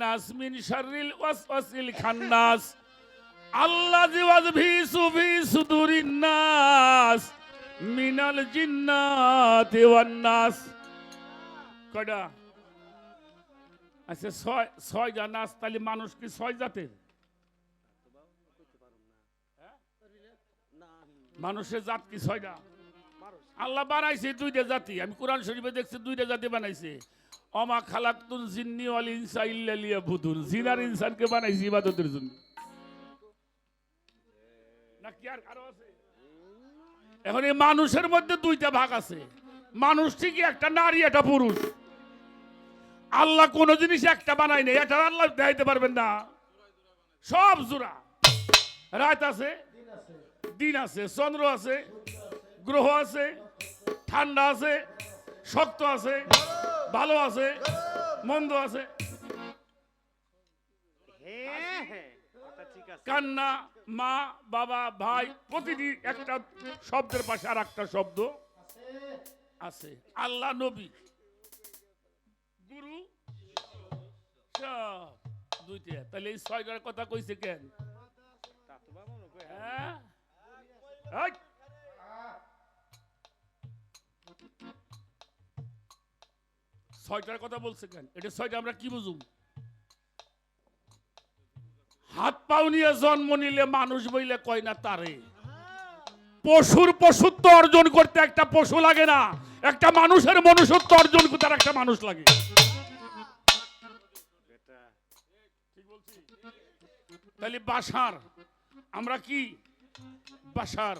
নাস খান্নাস। আচ্ছা ছয় নাস, তাহলে মানুষ কি ছয় জাতের? মানুষের জাত কি ছয়টা আল্লাহ বানাইছে দুইটা জাতি, আমি কোরআন শরীফে দেখছি দুইটা জাতি বানাইছে। অমা খালাকুন জিন্নি ওয়াল ইনসা ইল্লা লিয়াবুদুন। জিনার ইনসানকে বানাইছে ইবাদতের জন্য। না কি আর কারও আছে? এখন এই মানুষের মধ্যে দুইটা ভাগ আছে। মানুষ ঠিকই একটা নারী, একটা পুরুষ। আল্লাহ কোন জিনিস একটা বানাই নেই এটা আল্লাহ দেখাইতে পারবেন না। সব জোড়া রাত আছে? দিন আছে। চন্দ্র আছে? গ্রহ আছে? ঠান্ডা আছে? শক্ত আছে? ভালো আছে, মন্দ আছে। কান্না, মা, বাবা, ভাই প্রতিটি একটা শব্দের পাশে আর একটা শব্দ আছে। আল্লাহ নবী, গুরু দুইটা। তাহলে এই ছয়টার কথা কইছে কেন? হ্যাঁ? ছয়টার কথা বলছে কেন? এটা ছয়টা, আমরা কি বুঝুম? হাত পাও নিয়ে জন্ম নিলে মানুষ বইলে কয় না তারে? পশুর পশুত্ব অর্জন করতে একটা পশু লাগে না। একটা মানুষের মনুষ্যত্ব অর্জন করতে আর একটা মানুষ লাগে। তাহলে বাসার, আমরা কি? বাসার।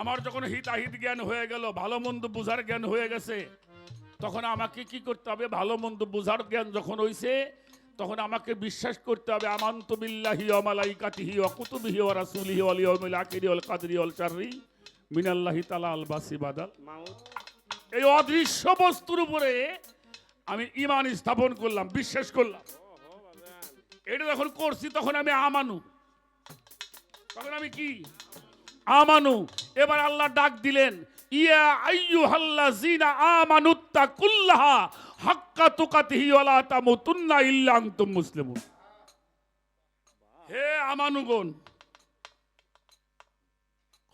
আমার যখন হিতাহিত জ্ঞান হয়ে গেল, ভালো মন্দ বুঝার জ্ঞান হয়ে গেছে তখন আমাকে কি করতে হবে? ভালো মন্দ বোঝার জ্ঞান যখন হইছে তখন আমাকে বিশ্বাস করতে হবে আমান্ত বিল্লাহি ওয়া মালাইকাতিহি ওয়া কুতুবিহি ওয়া রাসূলিহি ওয়াল ইয়াউমিল আখিরি ওয়াল কাদরি ওয়াল শাররি মিনাল্লাহি তাআলা আল বাসি বাদাল। এই অদৃশ্য বস্তুর উপরে আমি ঈমান স্থাপন করলাম বিশ্বাস করলাম। ও এটা যখন করছি তখন আমি আমানু। তখন আমি কি? আমানু। এবার আল্লাহ ডাক দিলেন ইয়া আইয়ুহাল্লা জিনা হাক্কা তুকাতিহি ওয়ালা তামুতুন্না ইল্লা আনতুম মুসলিমুন। হে আমানুগণ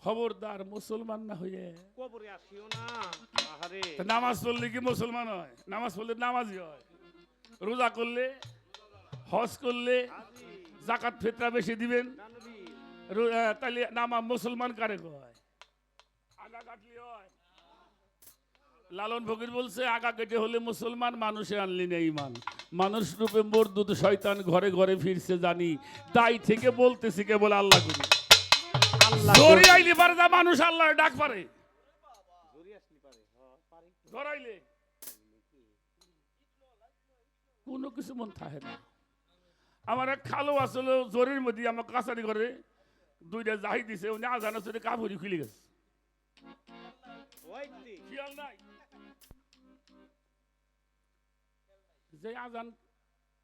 খবরদার মুসলমান না হয়ে কবরে আসিও না। আহারে। নামাজ পড়লে কি মুসলমান হয়? নামাজ পড়লে নামাজি হয়। রোজা করলে হজ করলে জাকাত ফেতরা বেশি দিবেন। তাহলে নামা মুসলমান কারে কয়? কাটলি হয়। লালন ফকির বলছে আগা কেটে হলে মুসলমান মানুষে আনলি না ইমান। মানুষ রূপে মরদুদ শয়তান ঘরে ঘরে ফিরছে জানি। তাই থেকে বলতেছি কেবল আল্লাহ করি। আল্লাহ আইলে পারে যা মানুষ আল্লাহ ডাক পারে। আসলি ধরাইলে কোনো কিছু মন থাকে না। আমার এক খালো আসলে জোরের মধ্যে আমার কাছারি করে দুইটা জাহি দিছে উনি আজান আছে কাপড়ি খুলে গেছে। খেয়াল নাই যে আজান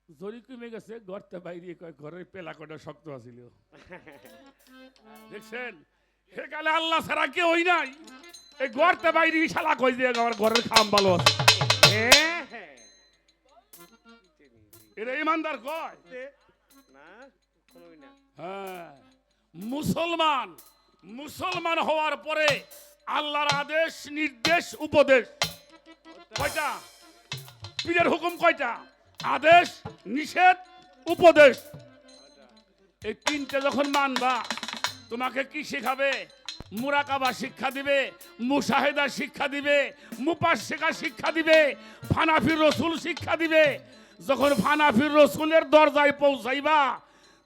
জরি কমে গেছে ঘরতে বাইরে কয় ঘরের পেলা কটা শক্ত আছিল। দেখছেন? সেকালে আল্লাহ ছাড়া কেউ নাই। এই ঘরতে বাইরে শালা কই দিয়ে আমার ঘরের খাম ভালো আছে। হ্যাঁ হ্যাঁ। এটা ইমানদার কয়? হ্যাঁ। মুসলমান মুসলমান হওয়ার পরে আল্লাহর আদেশ, নির্দেশ, উপদেশ। কয়টা? পীরের হুকুম কয়টা? আদেশ, নিষেধ, উপদেশ। এই তিনটে যখন মানবা, তোমাকে কি শেখাবে? মুরাকাবা শিক্ষা দিবে মুশাহেদা শিক্ষা দিবে মুপাস শেখা শিক্ষা দিবে ফানাফির রসুল শিক্ষা দিবে। যখন ফানাফির রসুলের দরজায় পৌঁছাইবা,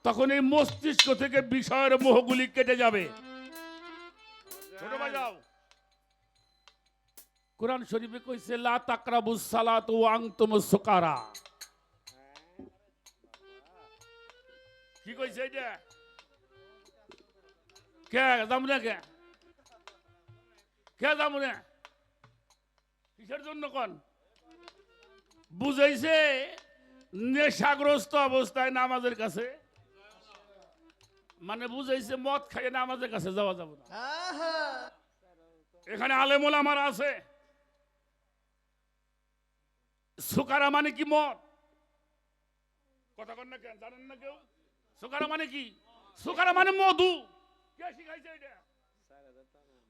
তখন এই মস্তিষ্ক থেকে বিষয়ের মোহগুলি কেটে যাবে। ছোট ভাই যাও। কোরআন শরীফে কইছে লা তাকরাবুস সালাত ওয়া আনতুম সুকারা। কি কইছে এটা কে? যাব না কে? কে যাব না কিসের জন্য কন? বুঝাইছে নেশাগ্রস্ত অবস্থায় নামাজের কাছে। মানে বুঝাইছে মদ খাইয়ে নামাজের কাছে যাওয়া যাবে না। এখানে আলেমুল আমার আছে। সুকারা মানে কি মদ? কথা কন না কেন? জানেন না কেউ? সুকারা মানে কি? সুকারা মানে মধু। কে শিখাইছে এটা?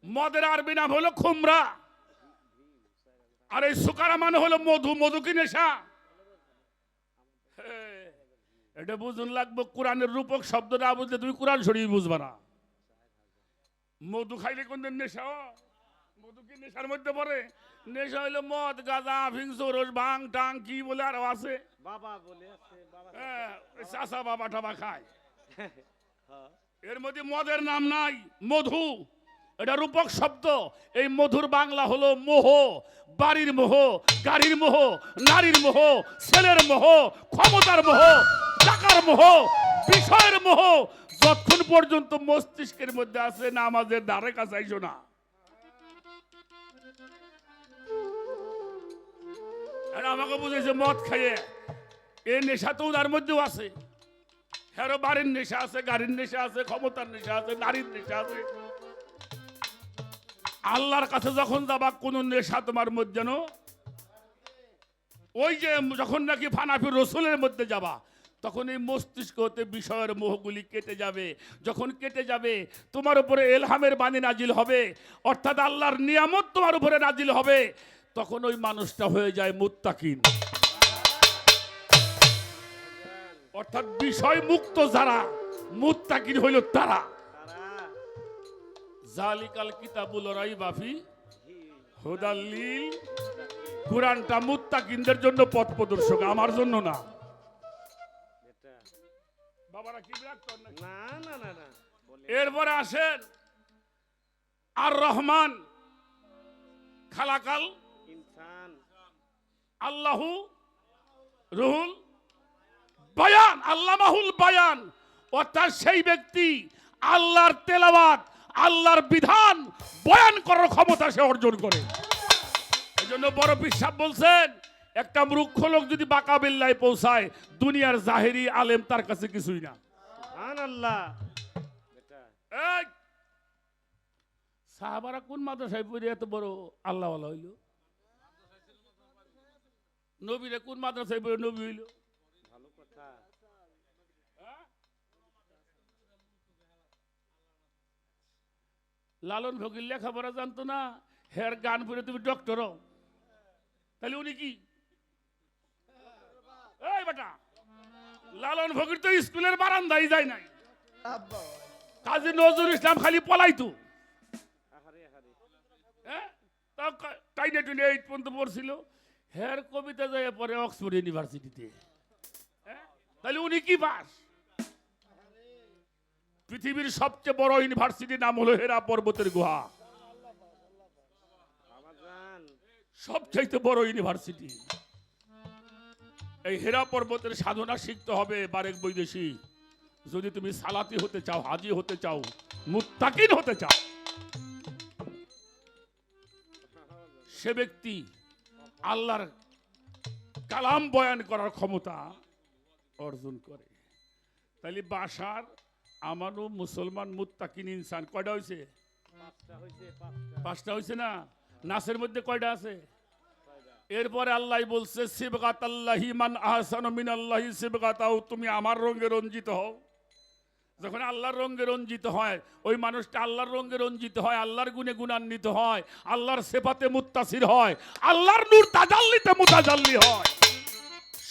মদের আরবি নাম হলো খুমরা। আর এই সুকারা মানে হলো মধু। মধু কি নেশা? এটা বুঝুন লাগবে, কোরআনের রূপক শব্দটা বুঝলে তুমি কোরআন শরীফ বুঝবা না। মধু খাইলে কোনদিন নেশা? মধু কি নেশার মধ্যে পড়ে? নেশা হইল মদ গাঁজা ভিংস রোজ ভাং টাং কি বলে আরও আছে? বাবা বলে আছে বাবা হ্যাঁ চাষা বাবা টাবা খায়। হ্যাঁ। এর মধ্যে মদের নাম নাই মধু। এটা রূপক শব্দ। এই মধুর বাংলা হলো মোহ বাড়ির মোহ গাড়ির মোহ নারীর মোহ ছেলের মোহ ক্ষমতার মোহ টাকার মোহ বিষয়ের মোহ। যতক্ষণ পর্যন্ত মস্তিষ্কের মধ্যে আছে না আমাদের দ্বারে কাছে আইসো না। আর আমাকে বুঝেছে, মদ খাইয়ে। এই নেশা তো ওনার মধ্যেও আছে। হ্যারো বাড়ির নেশা আছে, গাড়ির নেশা আছে, ক্ষমতার নেশা আছে, নারীর নেশা আছে। আল্লাহর কাছে যখন যাবা, কোন নেশা তোমার মধ্যে ওই যে যখন নাকি ফানাফি রসুলের মধ্যে যাবা, তখন এই মস্তিষ্ক হতে বিষয়ের মোহগুলি কেটে যাবে। যখন কেটে যাবে, তোমার উপরে এলহামের বাণী নাজিল হবে, অর্থাৎ আল্লাহর নিয়ামত তোমার উপরে নাজিল হবে। তখন ওই মানুষটা হয়ে যায় মুত্তাকিন। অর্থাৎ বিষয় মুক্ত যারা মুত্তাকিন হইল তারা। জালিকাল কিতাবুল হি হুদাল্লিল কোরআনটা মুত্তাকিনদের জন্য পথ প্রদর্শক আমার জন্য না। বাবারা কি? না না না না এরপরে আসেন আর রহমান খালাকাল আল্লাহু রুহুল বায়ান আল্লামাহুল বায়ান। অর্থাৎ সেই ব্যক্তি আল্লাহর তেলাওয়াত আল্লাহর বিধান বয়ান করার ক্ষমতা সে অর্জন করে। এই জন্য বড় পিসাব বলছেন একটা মূর্খ লোক যদি বাঁকা বিল্লায় পৌঁছায় দুনিয়ার জাহেরি আলেম তার কাছে কিছুই না। এটা সাহাবারা কোন মাদ্রাসায় পড়ে এত বড় আল্লাহ হইল? নবীরে কোন মাদ্রাসায় পড়ে নবী হইল? ভালো কথা। লালন ফকির লেখাপড়া জানতো না হের গান পড়ে তুমি ডক্টর তাহলে উনি কি? এই বেটা লালন ফকির তো স্কুলের বারান্দায় যায় নাই। কাজী নজরুল ইসলাম খালি পলাইতো। হ্যাঁ? টাইনে টুনে এইট পর্যন্ত পড়ছিল। হের কবিতা যায় পরে অক্সফোর্ড ইউনিভার্সিটিতে। হ্যাঁ? তাহলে উনি কি পাস পৃথিবীর সবচেয়ে বড় ইউনিভার্সিটির নাম হলো হেরা পর্বতের গুহা। সবচাইতে বড় ইউনিভার্সিটি। এই হেরা পর্বতের সাধনা শিখতে হবে বারেক বৈদেশিক যদি তুমি সালাতি হতে চাও, হাজি হতে চাও, মুত্তাকিন হতে চাও, সে ব্যক্তি আল্লাহর কালাম বয়ান করার ক্ষমতা অর্জন করে। তাইলে বাসার আমারও মুসলমান মুত্তাকিন ইনসান কয়টা হয়েছে পাঁচটা হয়েছে না? নাসের মধ্যে কয়টা আছে? এরপরে আল্লাহ বলছে সিবগাত আল্লাহি মান আহসান মিন আল্লাহি সিবগাতাও তুমি আমার রঙে রঞ্জিত হও। যখন আল্লাহর রঙে রঞ্জিত হয়, ওই মানুষটা আল্লাহর রঙে রঞ্জিত হয়, আল্লাহর গুণে গুণান্বিত হয়, আল্লাহর সেফাতে মুত্তাসির হয়, আল্লাহর নূর তাজাল্লিতে মুতাজাল্লি হয়।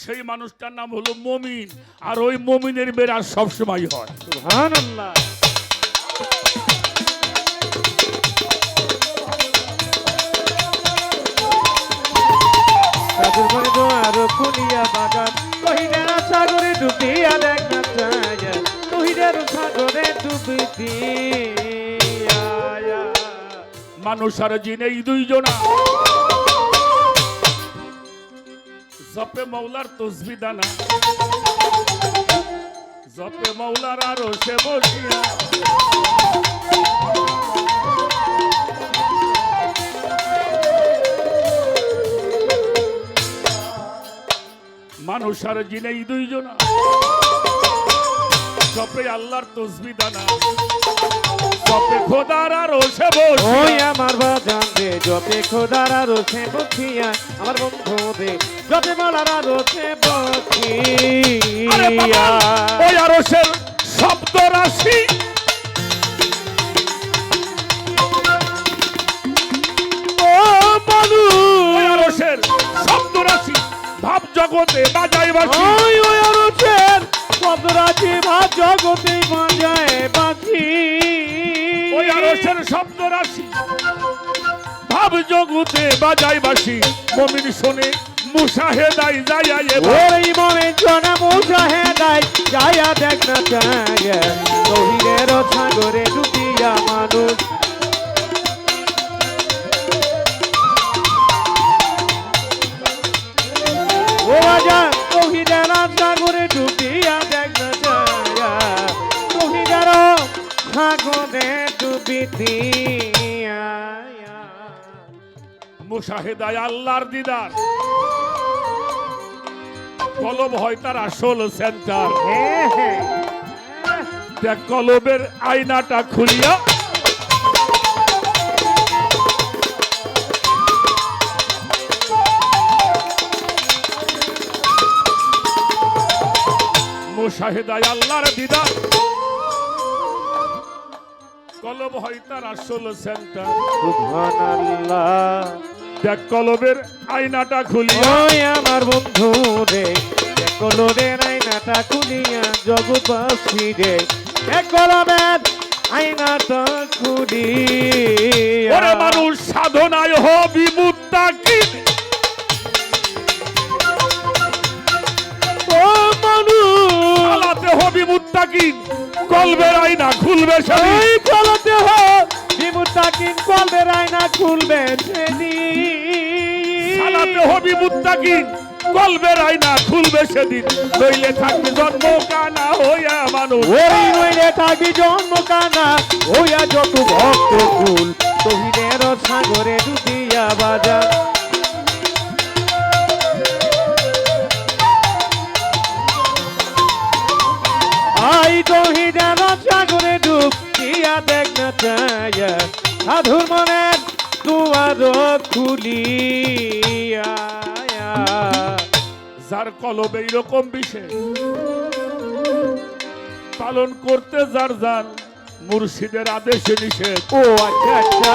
সেই মানুষটার নাম হলো মমিন, আর ওই মমিনের মেরাজ সবসময় হয়। সাগরে দেখ না আর জিনে এই দুইজনা। জপে মৌলার তসবি দানা। জপে মৌলার আরও সে বসিয়া। মানুষ আর জিনে এই দুইজনা। জপে আল্লাহর তসবি দানা। জপে খোদার আর ওসে বসে ওই আমার বাজান রে যতে খোদার আর সে বখিয়া আমার বন্ধু রে যতে বলার আর সে আরে বাবা, বখিয়া ওই আরসের শব্দ রাশি। শব্দ রাশি। ভাব জগতে বাজাই বাসি ওই ওই আরসের শব্দ রাখি ভাব জগতে বাজায় পাখি ওই আরসের শব্দ রাশি ভাব জগতে বাজাই বাসি মমিন শোনে মুসাহেদাই যাইয়া ওই মনে জনা যায়া দেখ না চায়। তহিরের সাগরে ডুবিয়া মানুষ। ও রাজা সাগরে আল্লাহর দিদার। কলব হয় তার আসল সেন্টার। দেখ কলবের আয়নাটা খুলিয়া। মুশাহিদায় আল্লাহর দিদা কলব হয় তার আসল সেন্টার দেখ কলবের আয়নাটা খুলিয়া। আমার বন্ধু রে কলরের আয়নাটা খুলিয়া জগৎবাসী রে কলমের আয়নাটা খুলিয়া। ওরে মানুষ সাধনায় হবি মুত্তাকিন ও মানুষ। হবি মুত্তাকিন কলবের আয়না খুলবে হো বিমুতাকিন কলবের আয়না খুলবে সেদিন। সালাতে হবি মুত্তাকিন কলবের আয়না খুলবে সেদিন। নইলে থাকবে জন্ম কানা হইয়া মানুষ। ওই নইলে থাকি জন্ম কানা ওইয়া যত ভক্ত কুল। তহিনের সাগরে ডুবিয়া বাজার। আই তহিনের সাগরে ডুবিয়া দেখ না চায়। সাধুর মনের দুয়ার খুলিয়া। যার কলবে এইরকম বিশেষ পালন করতে যার যার মুর্শিদের আদেশে নিষেধ। ও আচ্ছা আচ্ছা।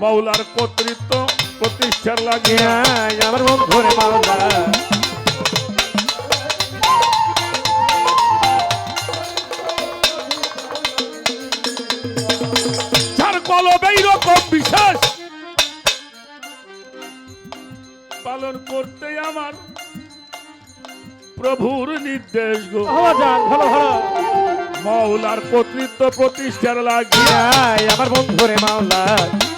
মৌলার কর্তৃত্ব প্রতিষ্ঠার লাগিয়া ইয়া, আমার বন্ধুরে মাওলা কলবে এইরকম বিশেষ পালন করতে আমার প্রভুর নির্দেশ গো। ভালো ভালো ভালো। কর্তৃত্ব প্রতিষ্ঠার লাগিয়া। আমার বন্ধুরে মাওলা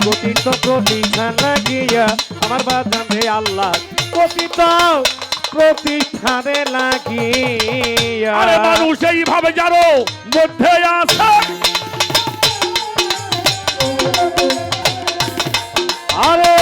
প্রতিত প্রতিষ্ঠান লাগিয়া। আমার বাদাম রে আল্লাহ প্রতিত প্রতিষ্ঠানে লাগিয়া। আরে মানুষ এইভাবে জানো মধ্যে আছে। আরে